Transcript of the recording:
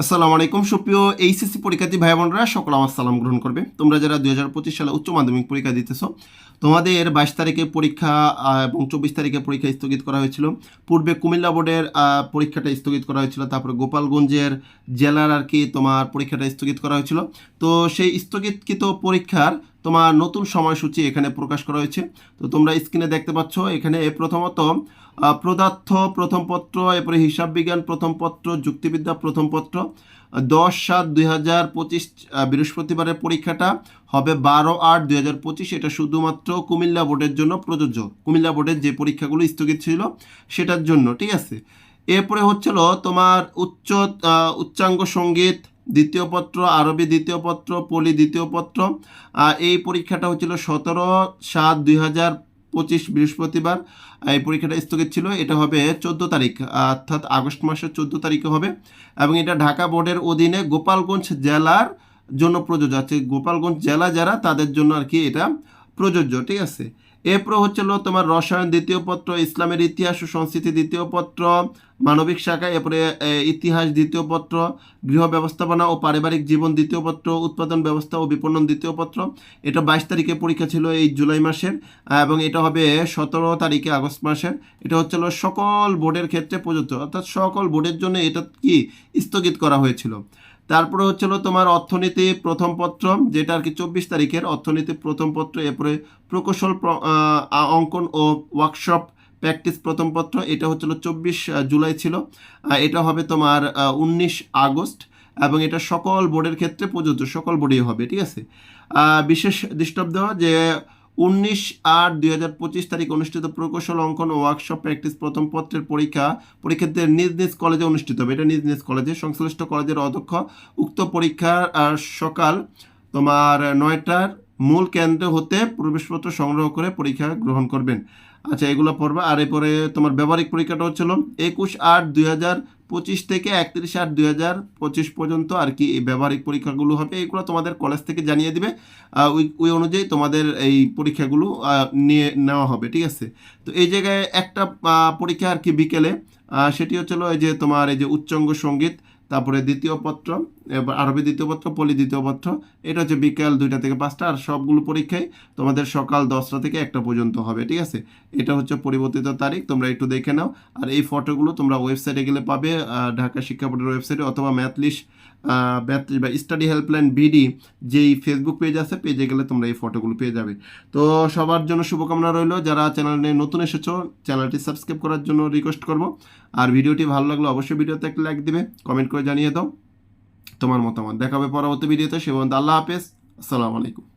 আসসালামু আলাইকুম। সুপ্রিয় এইচএসসি পরীক্ষার্থী ভাই বোনরা সকল আমার সালাম গ্রহণ করবে। তোমরা যারা দুই হাজার পঁচিশ সালে উচ্চ মাধ্যমিক পরীক্ষা দিতেছ, তোমাদের বাইশ তারিখে পরীক্ষা এবং চব্বিশ তারিখে পরীক্ষা স্থগিত করা হয়েছিল। পূর্বে কুমিল্লা বোর্ডের পরীক্ষাটা স্থগিত করা হয়েছিল, তারপরে গোপালগঞ্জের জেলার আর কি তোমার পরীক্ষাটা স্থগিত করা হয়েছিল। তো সেই স্থগিতকৃত পরীক্ষার তোমার নতুন সময়সূচি এখানে প্রকাশ করা হয়েছে। তো তোমরা স্ক্রিনে দেখতে পাচ্ছ এখানে প্রথমত আহ, পদার্থ প্রথম পত্র এরপরে হিসাব বিজ্ঞান প্রথম পত্র যুক্তিবিদ্যা প্রথম পত্র দশ সাত দুই হাজার পঁচিশ বৃহস্পতিবারের পরীক্ষাটা হবে বারো আট দুই হাজার পঁচিশ এটা শুধুমাত্র কুমিল্লা বোর্ডের জন্য প্রযোজ্য। কুমিল্লা বোর্ডের যে পরীক্ষাগুলো স্থগিত ছিল সেটার জন্য ঠিক আছে? এরপরে হচ্ছিল তোমার উচ্চ উচ্চাঙ্গ সংগীত দ্বিতীয় পত্র, আরবি দ্বিতীয় পত্র, পলি দ্বিতীয় পত্র। এই পরীক্ষাটা হচ্ছিল সতেরো সাত দুই হাজার পঁচিশ বৃহস্পতিবার। এই পরীক্ষাটা স্থগিত ছিল। এটা হবে চোদ্দ তারিখ, অর্থাৎ আগস্ট মাসের চোদ্দ তারিখে হবে। এবং এটা ঢাকা বোর্ডের অধীনে গোপালগঞ্জ জেলার জন্য প্রযোজ্য। আছে গোপালগঞ্জ জেলা যারা, তাদের জন্য আর কি এটা প্রযোজ্য, ঠিক আছে? এরপর হচ্ছিল তোমার রসায়ন দ্বিতীয় পত্র, ইসলামের ইতিহাস ও সংস্কৃতি দ্বিতীয় পত্র, মানবিক শাখা, এরপরে ইতিহাস দ্বিতীয় পত্র, গৃহ ব্যবস্থাপনা ও পারিবারিক জীবন দ্বিতীয় পত্র, উৎপাদন ব্যবস্থা ও বিপণন দ্বিতীয় পত্র। এটা বাইশ তারিখে পরীক্ষা ছিল এই জুলাই মাসের, এবং এটা হবে সতেরো তারিখে আগস্ট মাসের। এটা হচ্ছিল সকল বোর্ডের ক্ষেত্রে প্রযোজ্য। অর্থাৎ সকল বোর্ডের জন্য এটা কি স্থগিত করা হয়েছিল। তারপরে হচ্ছিল তোমার অর্থনীতি প্রথম পত্র, যেটা আর কি চব্বিশ তারিখের অর্থনীতি প্রথম পত্র, এরপরে প্রকৌশল প্র- অঙ্কন ও ওয়ার্কশপ প্র্যাকটিস প্রথম পত্র, এটা হচ্ছিল চব্বিশ জুলাই ছিল। এটা হবে তোমার উনিশ আগস্ট, এবং এটা সকল বোর্ডের ক্ষেত্রে প্রযোজ্য, সকল বোর্ডেই হবে, ঠিক আছে? বিশেষ দৃষ্টব্য যে উনিশ আট দুই হাজার পঁচিশ তারিখ অনুষ্ঠিত প্রকৌশল অঙ্কন ওয়ার্কশপ প্র্যাকটিস প্রথম পত্রের পরীক্ষা, পরীক্ষার্থীদের নিজ নিজ কলেজে অনুষ্ঠিত হবে। এটা নিজ নিজ কলেজে সংশ্লিষ্ট কলেজের অধ্যক্ষ, উক্ত পরীক্ষার সকাল তোমার নয়টার মূল কেন্দ্র হতে প্রবেশপত্র সংগ্রহ করে পরীক্ষা গ্রহণ করবেন। আচ্ছা এগুলো পড়বা। আর এরপরে তোমার ব্যবহারিক পরীক্ষাটা হচ্ছিল একুশ আট দুই হাজার পঁচিশ থেকে একত্রিশ আট দুই হাজার পঁচিশ পর্যন্ত আর কি এই ব্যবহারিক পরীক্ষাগুলো হবে। এগুলো তোমাদের কলেজ থেকে জানিয়ে দিবে। ওই ওই অনুযায়ী তোমাদের এই পরীক্ষাগুলো নিয়ে নেওয়া হবে, ঠিক আছে? তো এই জায়গায় একটা পরীক্ষা আর কি বিকেলে। সেটি হচ্ছিল এই যে তোমার এই যে উচ্চাঙ্গ সংগীত তারপরে দ্বিতীয় পত্র, এবার আরবি দ্বিতীয় পত্র, পলি দ্বিতীয় পত্র, এটা হচ্ছে বিকাল দুইটা থেকে পাঁচটা, আর সবগুলো পরীক্ষায় তোমাদের সকাল দশটা থেকে একটা পর্যন্ত হবে, ঠিক আছে? এটা হচ্ছে পরিবর্তিত তারিখ, তোমরা একটু দেখে নাও, আর এই ফটোগুলো তোমরা ওয়েবসাইটে গেলে পাবে ঢাকা শিক্ষা বোর্ডের ওয়েবসাইটে অথবা ম্যাথলিশ ম্যাথলিশ বা স্টাডি হেল্পলাইন বিডি যেই ফেসবুক পেজ আছে, পেজে গেলে তোমরা এই ফটোগুলো পেয়ে যাবে। তো সবার জন্য শুভকামনা রইল, যারা চ্যানেলে নতুন এসেছ, চ্যানেলটি সাবস্ক্রাইব করার জন্য রিকোয়েস্ট করব, আর ভিডিওটি ভালো লাগলে অবশ্যই ভিডিওতে একটা লাইক দিবে কমেন্ট করে জানিয়ে দাও তোমার মতামত। দেখাবে পরবর্তী ভিডিওতে। সে পর্যন্ত আল্লাহ হাফেজ। আসসালামু আলাইকুম।